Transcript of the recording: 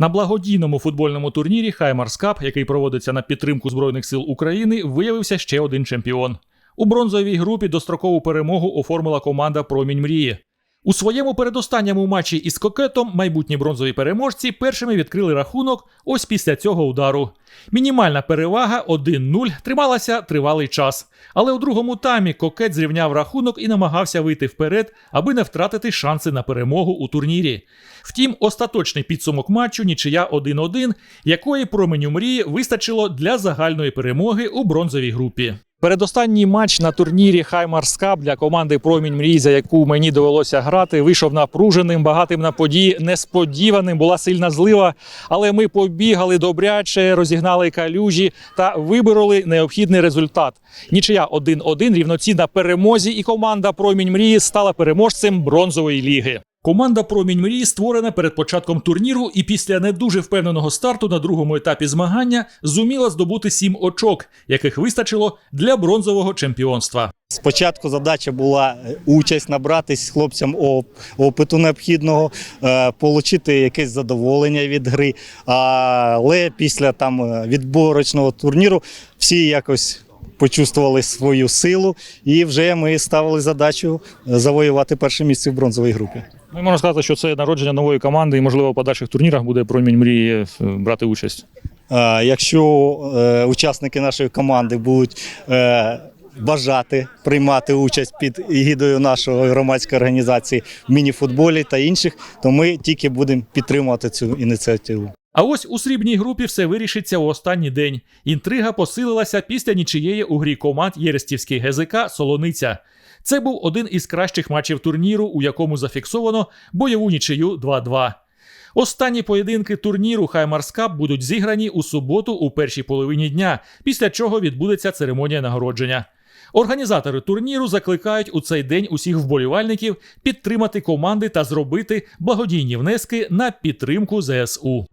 На благодійному футбольному турнірі Хаймарс Кап, який проводиться на підтримку Збройних сил України, виявився ще один чемпіон. У бронзовій групі дострокову перемогу оформила команда Промінь мрії. У своєму передостанньому матчі із кокетом майбутні бронзові переможці першими відкрили рахунок ось після цього удару. Мінімальна перевага 1-0 трималася тривалий час. Але у другому таймі кокет зрівняв рахунок і намагався вийти вперед, аби не втратити шанси на перемогу у турнірі. Втім, остаточний підсумок матчу нічия 1-1, якої променю мрії вистачило для загальної перемоги у бронзовій групі. Передостанній матч на турнірі Хаймарс Cup для команди Промінь мрій, за яку мені довелося грати, вийшов напруженим, багатим на події, несподіваним. Була сильна злива, але ми побігали добряче, розігнали калюжі та вибороли необхідний результат. Нічия 1-1 рівноцінна перемозі, і команда Промінь мрії стала переможцем бронзової ліги. Команда Промінь мрії створена перед початком турніру і після не дуже впевненого старту на другому етапі змагання зуміла здобути сім очок, яких вистачило для бронзового чемпіонства. Спочатку задача була е, участь, набратись хлопцям оп- опиту необхідного, е, отримати якесь задоволення від гри. Але після там е, відборочного турніру всі якось почувствували свою силу, і вже ми ставили задачу е, завоювати перше місце в бронзовій групі. Ми можна сказати, що це народження нової команди, і можливо в подальших турнірах буде Промінь мрії е, брати участь. Якщо е, учасники нашої команди будуть е, бажати приймати участь під егідою нашої громадської організації в мініфутболі та інших, то ми тільки будемо підтримувати цю ініціативу. А ось у срібній групі все вирішиться у останній день. Інтрига посилилася після нічиєї у грі команд Єрестівський ГЗК Солониця. Це був один із кращих матчів турніру, у якому зафіксовано бойову нічию 2-2. Останні поєдинки турніру Хаймарс Кап будуть зіграні у суботу у першій половині дня, після чого відбудеться церемонія нагородження. Організатори турніру закликають у цей день усіх вболівальників підтримати команди та зробити благодійні внески на підтримку ЗСУ.